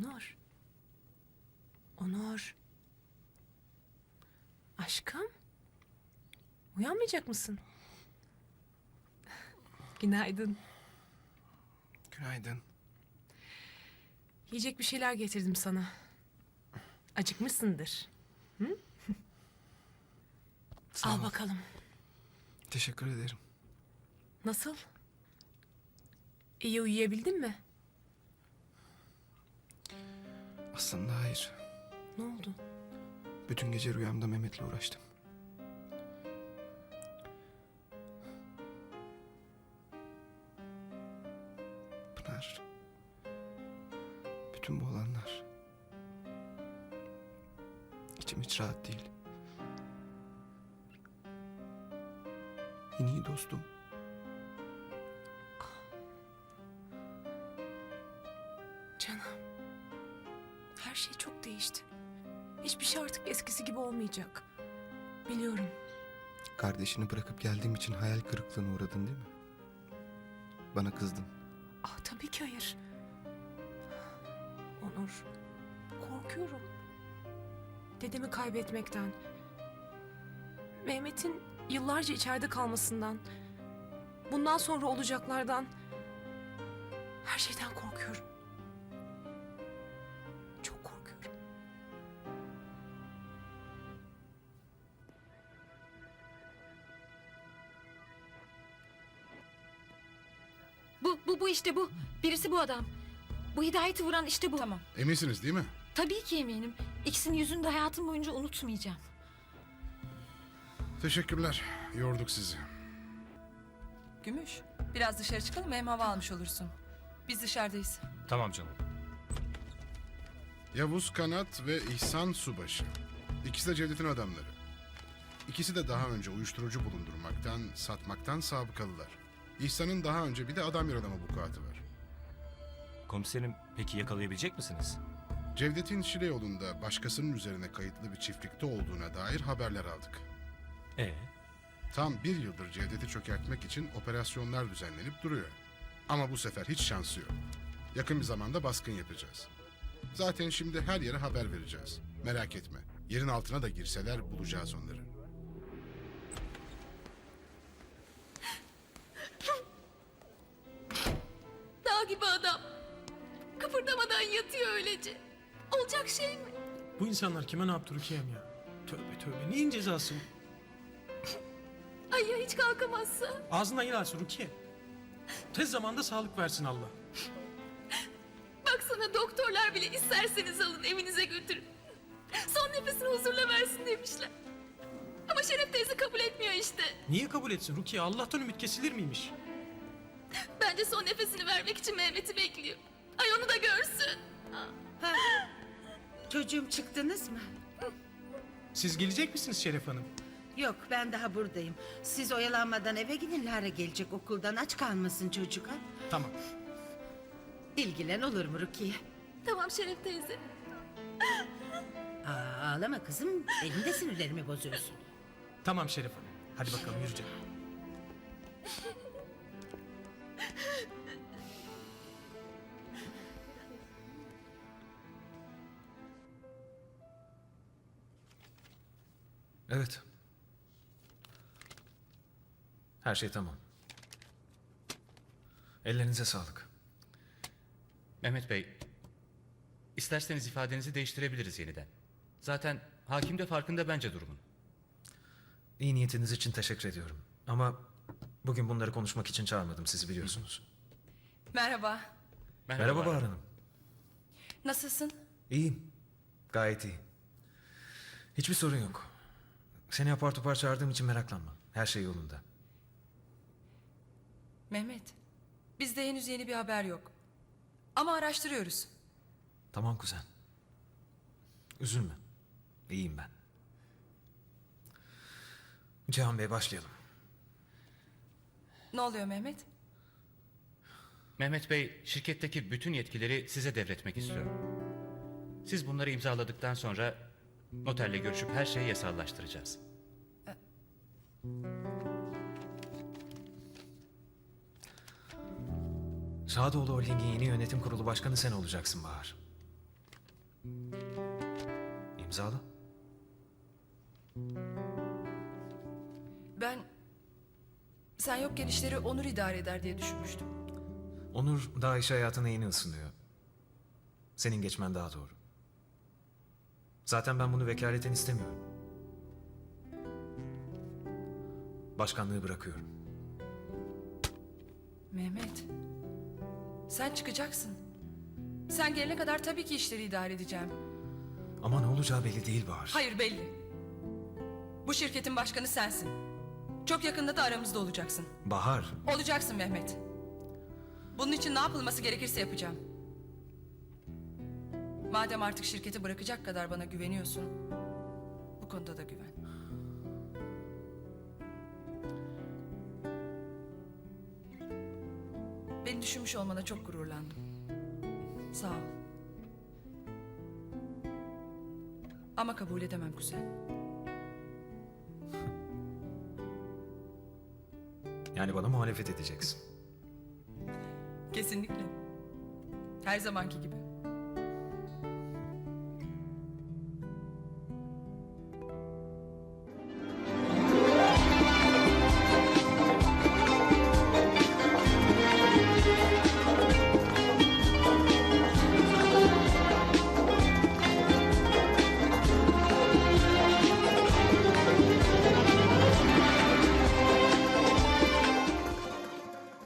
Onur. Onur. Aşkım. Uyanmayacak mısın? Günaydın. Günaydın. Yiyecek bir şeyler getirdim sana. Acıkmışsındır. Sağ Al ol. bakalım. Teşekkür ederim. Nasıl? İyi uyuyabildin mi? Aslında hayır. Ne oldu? Bütün gece rüyamda Mehmet'le uğraştım. Pınar. Bütün bu olanlar. İçim hiç rahat değil. En iyi dostum. Eskisi gibi olmayacak. Biliyorum. Kardeşini bırakıp geldiğim için hayal kırıklığına uğradın değil mi? Bana kızdın. Ah tabii ki hayır. Onur. Korkuyorum. Dedemi kaybetmekten. Mehmet'in yıllarca içeride kalmasından. Bundan sonra olacaklardan. Her şeyden korkuyorum. Bu, işte bu. Birisi bu adam. Bu hidayeti vuran işte bu. Tamam. Eminsiniz değil mi? Tabii ki eminim. İkisinin yüzünü de hayatım boyunca unutmayacağım. Teşekkürler. Yorduk sizi. Gümüş, biraz dışarı çıkalım hem hava almış olursun. Biz dışarıdayız. Tamam canım. Yavuz Kanat ve İhsan Subaşı. İkisi de Cevdet'in adamları. İkisi de daha önce uyuşturucu bulundurmaktan, satmaktan sabıkalılar. İhsan'ın daha önce bir de adam yaralama vukuatı var. Komiserim peki yakalayabilecek misiniz? Cevdet'in Şile yolunda başkasının üzerine kayıtlı bir çiftlikte olduğuna dair haberler aldık. Ee, Tam bir yıldır Cevdet'i çökertmek için operasyonlar düzenlenip duruyor. Ama bu sefer hiç şansı yok. Yakın bir zamanda baskın yapacağız. Zaten şimdi her yere haber vereceğiz. Merak etme. Yerin altına da girseler bulacağız onları. Gibi adam. Kıpırdamadan yatıyor öylece. Olacak şey mi? Bu insanlar kime ne yaptı Rukiye'm ya? Tövbe tövbe neyin cezası? bu? Ay ya hiç kalkamazsa? Ağzından yer alsın Rukiye. Tez zamanda sağlık versin Allah. Baksana doktorlar bile isterseniz alın evinize götürün. Son nefesini huzurla versin demişler. Ama Şeref teyze kabul etmiyor işte. Niye kabul etsin Rukiye? Allah'tan ümit kesilir miymiş? Bence son nefesini vermek için Mehmet'i bekliyor. Ay onu da görsün. Çocuğum çıktınız mı? Siz gelecek misiniz Şeref Hanım? Yok ben daha buradayım. Siz oyalanmadan eve gidin Lara gelecek okuldan aç kalmasın çocuk ha. Tamam. İlgilen olur mu Rukiye? Tamam Şeref teyze. Aa, ağlama kızım. Benim de sinirlerimi bozuyorsun. Tamam Şeref Hanım. Hadi bakalım yürü Evet. Her şey tamam. Ellerinize sağlık. Mehmet Bey, isterseniz ifadenizi değiştirebiliriz yeniden. Zaten hakim de farkında bence durumun. İyi niyetiniz için teşekkür ediyorum. Ama bugün bunları konuşmak için çağırmadım sizi biliyorsunuz. Merhaba, Merhaba Bahar Hanım. nasılsın? İyiyim. Gayet iyi. Hiçbir sorun yok. Seni apar topar çağırdığım için meraklanma. Her şey yolunda. Mehmet, bizde henüz yeni bir haber yok. Ama araştırıyoruz. Tamam kuzen. Üzülme. İyiyim ben. Cihan Bey başlayalım. Ne oluyor Mehmet? Mehmet Bey, şirketteki bütün yetkileri size devretmek istiyor. Siz bunları imzaladıktan sonra noterle görüşüp her şeyi yasallaştıracağız. Şadoğlu Holding'in yeni yönetim kurulu başkanı sen olacaksın Bahar. İmzala. Ben sen yokken işleri Onur idare eder diye düşünmüştüm. Onur daha iş hayatına yeni ısınıyor. Senin geçmen daha doğru. Zaten ben bunu vekaleten istemiyorum. Başkanlığı bırakıyorum. Mehmet. Sen çıkacaksın. Sen gelene kadar tabii ki işleri idare edeceğim. Ama ne olacağı belli değil Bahar. Hayır belli. Bu şirketin başkanı sensin. Çok yakında da aramızda olacaksın. Bahar, Olacaksın Mehmet. Bunun için ne yapılması gerekirse yapacağım. Madem artık şirketi bırakacak kadar bana güveniyorsun, bu konuda da güven. Beni düşünmüş olmana çok gururlandım. Sağ ol. Ama kabul edemem kuzen. yani bana muhalefet edeceksin. Kesinlikle. Her zamanki gibi.